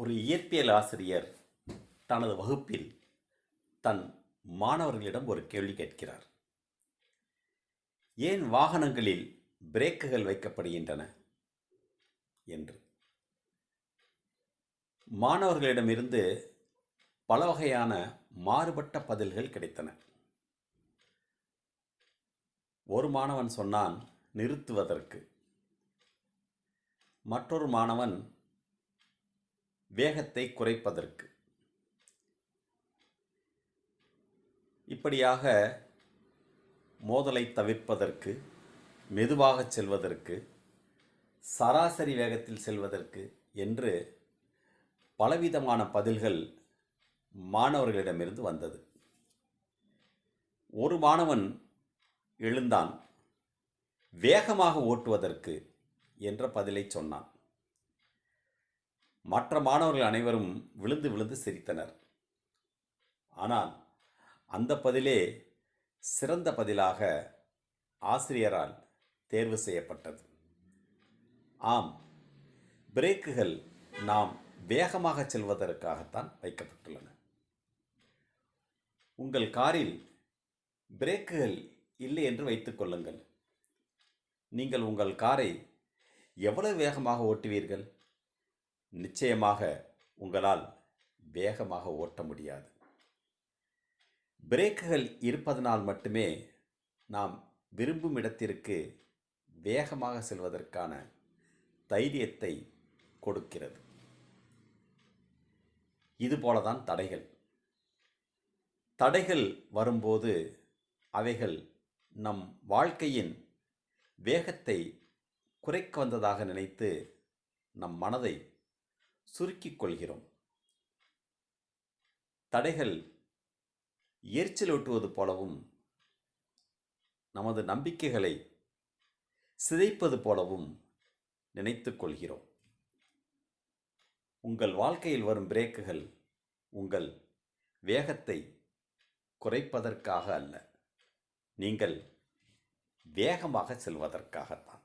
ஒரு இயற்பியல் ஆசிரியர் தனது வகுப்பில் தன் மாணவர்களிடம் ஒரு கேள்வி கேட்கிறார். ஏன் வாகனங்களில் பிரேக்குகள் வைக்கப்படுகின்றன? என்று. மாணவர்களிடமிருந்து பல வகையான மாறுபட்ட பதில்கள் கிடைத்தன. ஒரு மாணவன் சொன்னான் நிறுத்துவதற்கு. மற்றொரு மாணவன் வேகத்தை குறைப்பதற்கு. இப்படியாக மோதலை தவிர்ப்பதற்கு மெதுவாக செல்வதற்கு சராசரி வேகத்தில் செல்வதற்கு என்று பலவிதமான பதில்கள் மாணவர்களிடமிருந்து வந்தது. ஒரு மாணவன் எழுந்தான் வேகமாக ஓட்டுவதற்கு என்ற பதிலை சொன்னான். மற்ற மாணவர்கள் அனைவரும் விழுந்து விழுந்து சிரித்தனர். ஆனால் அந்த பதிலே சிறந்த பதிலாக ஆசிரியரால் தேர்வு செய்யப்பட்டது. ஆம் பிரேக்குகள் நாம் வேகமாக செல்வதற்காகத்தான் வைக்கப்பட்டுள்ளன. உங்கள் காரில் பிரேக்குகள் இல்லை என்று வைத்துக் கொள்ளுங்கள். நீங்கள் உங்கள் காரை எவ்வளவு வேகமாக ஓட்டுவீர்கள்? நிச்சயமாக உங்களால் வேகமாக ஓட்ட முடியாது. பிரேக்குகள் இருப்பதனால் மட்டுமே நாம் விரும்பும் இடத்திற்கு வேகமாக செல்வதற்கான தைரியத்தை கொடுக்கிறது. இதுபோல தான் தடைகள். தடைகள் வரும்போது அவைகள் நம் வாழ்க்கையின் வேகத்தை குறைக்க வந்ததாக நினைத்து நம் மனதை சுருக்கிக் கொள்கிறோம். தடைகள் எரிச்சலூட்டுவது போலவும் நமது நம்பிக்கைகளை சிதைப்பது போலவும் நினைத்து கொள்கிறோம். உங்கள் வாழ்க்கையில் வரும் பிரேக்குகள் உங்கள் வேகத்தை குறைப்பதற்காக அல்ல நீங்கள் வேகமாக செல்வதற்காகத்தான்.